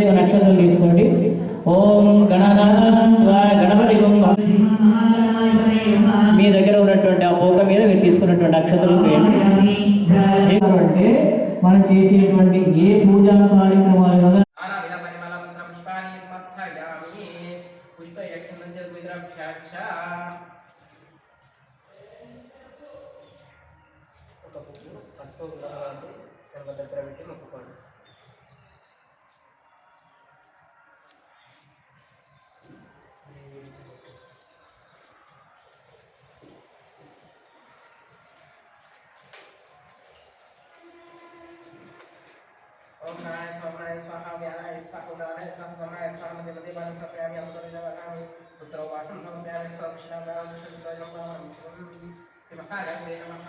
ఒక నక్షత్రం తీసుకోండి. ఓం గణనాథ గణపతి మీ దగ్గర ఉన్నటువంటి ఆ పోక మీద మీరు తీసుకున్నటువంటి వేయండి అంటే మనం చేసేటువంటి ఏ పూజా కార్యక్రమాలు వల్ల నానావిధపరిమళం పుష్పాన్ని సమర్పయామి పుష్పయక్షమంజద్విద్రభ్యాక్ష ఒక పువ్వు పసుపు గులాబీ సర్వ దగ్గర పెట్టి మొక్కుకోండి ఓం నారాయణ స్వామి స్వాహ వ్యానాయ స్వాహ ఉదానాయ స్వాహ సమాయ స్వాహ మధ్య మధ్య భాగం సమయామి అమృత వదామి పుత్రో వాసం సమయామి స్వకృష్ణ భాగం శుద్ధం మహాగంగే నమః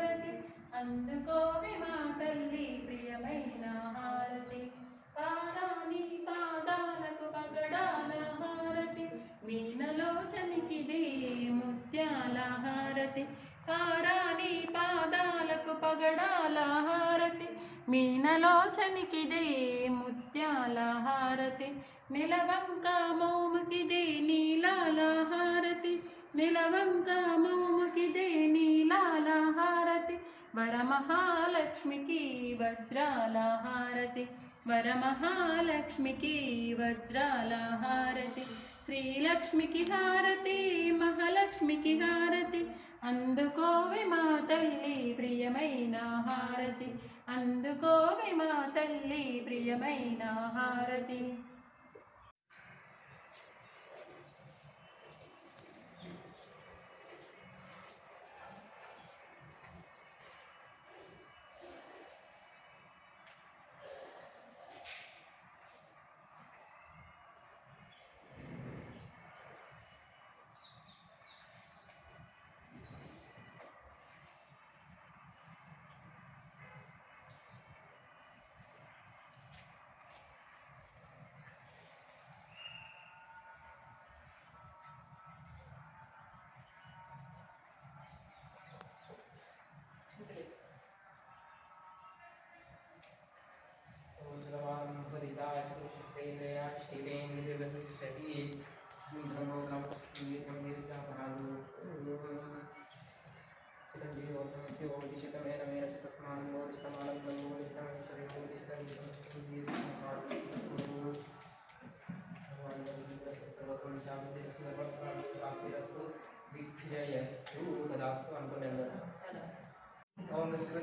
అందుకోవి మా తల్లి ప్రియమైన హారతి. పాదాని పాదాలకు పగడాల హారతి. మీనలోచనికిది ముత్యాల హారతి. పారాని పాదాలకు పగడాల హారతి. మీనలోచనికిది ముత్యాల హారతి. నిలవంక మోముకిది నీలాల హారతి. నిలవంక మోముకిది నీలాల హారతి. వరమహాలక్ష్మికి వజ్రాల హారతి వరమహాలక్ష్మికి వజ్రాల హారతి శ్రీలక్ష్మికి హారతి మహాలక్ష్మికి హారతి అందుకోవి మా తల్లి ప్రియమైన హారతి అందుకోవి మా తల్లి ప్రియమైన హారతి.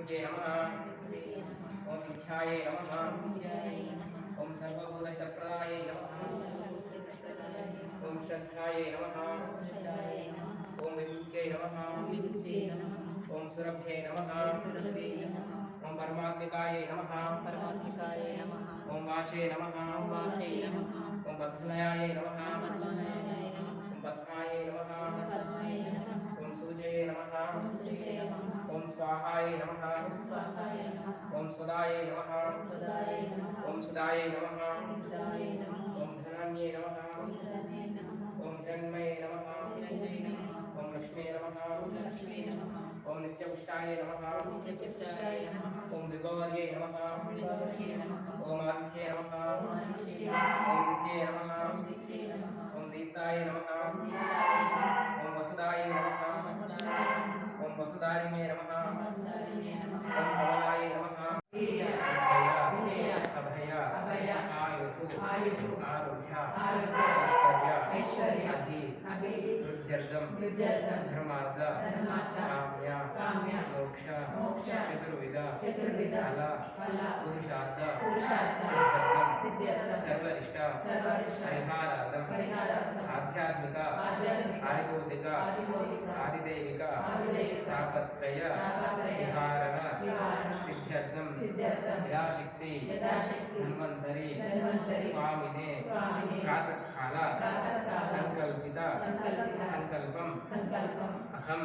ఓం వికృత్యై నమః ఓం ఇచ్ఛాయై నమః ఓం సర్వభూతహితప్రదాయై నమః ఓం శ్రద్ధాయై నమః ఓం విముక్త్యై నమః ఓం సురభ్యై నమః ఓం పరమాత్మికాయై నమః ఓం వాచే నమః ఓం బద్ధలయాయై నమః ఓం పద్మాయై నమః ఓం సూచయే నమః ఓం స్వాహాయై నమః ఓం సుదాయై నమః ఓం సుదాయై నమః ఓం ధనాన్యై నమః ఓం జన్మయే నమః ఓం లక్ష్మీ నమః ఓం నిత్యపుష్టాయ నమః ఓం విగౌర్యై నమః ఓం ఆదిత్యే నమః ఓం విద్యే నమః ఓం దీప్తాయ నమః ఓం వసుదాయ నమః ఓం వసుదారిణే నమః అభి వృద్ధ్యర్థం ధర్మార్థ కామ్య మోక్ష మోక్ష చతుర్విధ చతుర్విధ ఫల ఫల పురుషార్థ పురుషార్థ సిద్ధ్యర్థం సిద్ధ్యర్థం సర్వరిష్ట సర్వరిష్ట పరిహారార్థం పరిహారార్థం ఆధ్యాత్మిక ఆదిభౌతిక ఆదిదైవిక తాపత్రయ విహారణ సిద్ధ్యర్థం ಯಥಾಶಕ್ತಿ ಧನ್ವಂತರಿ ಸ್ವಾಮಿನೇ ಪ್ರಾತಃ ಕಾಲ ಸಂಕಲ್ಪಿತ ಸಂಕಲ್ಪಂ ಅಹಂ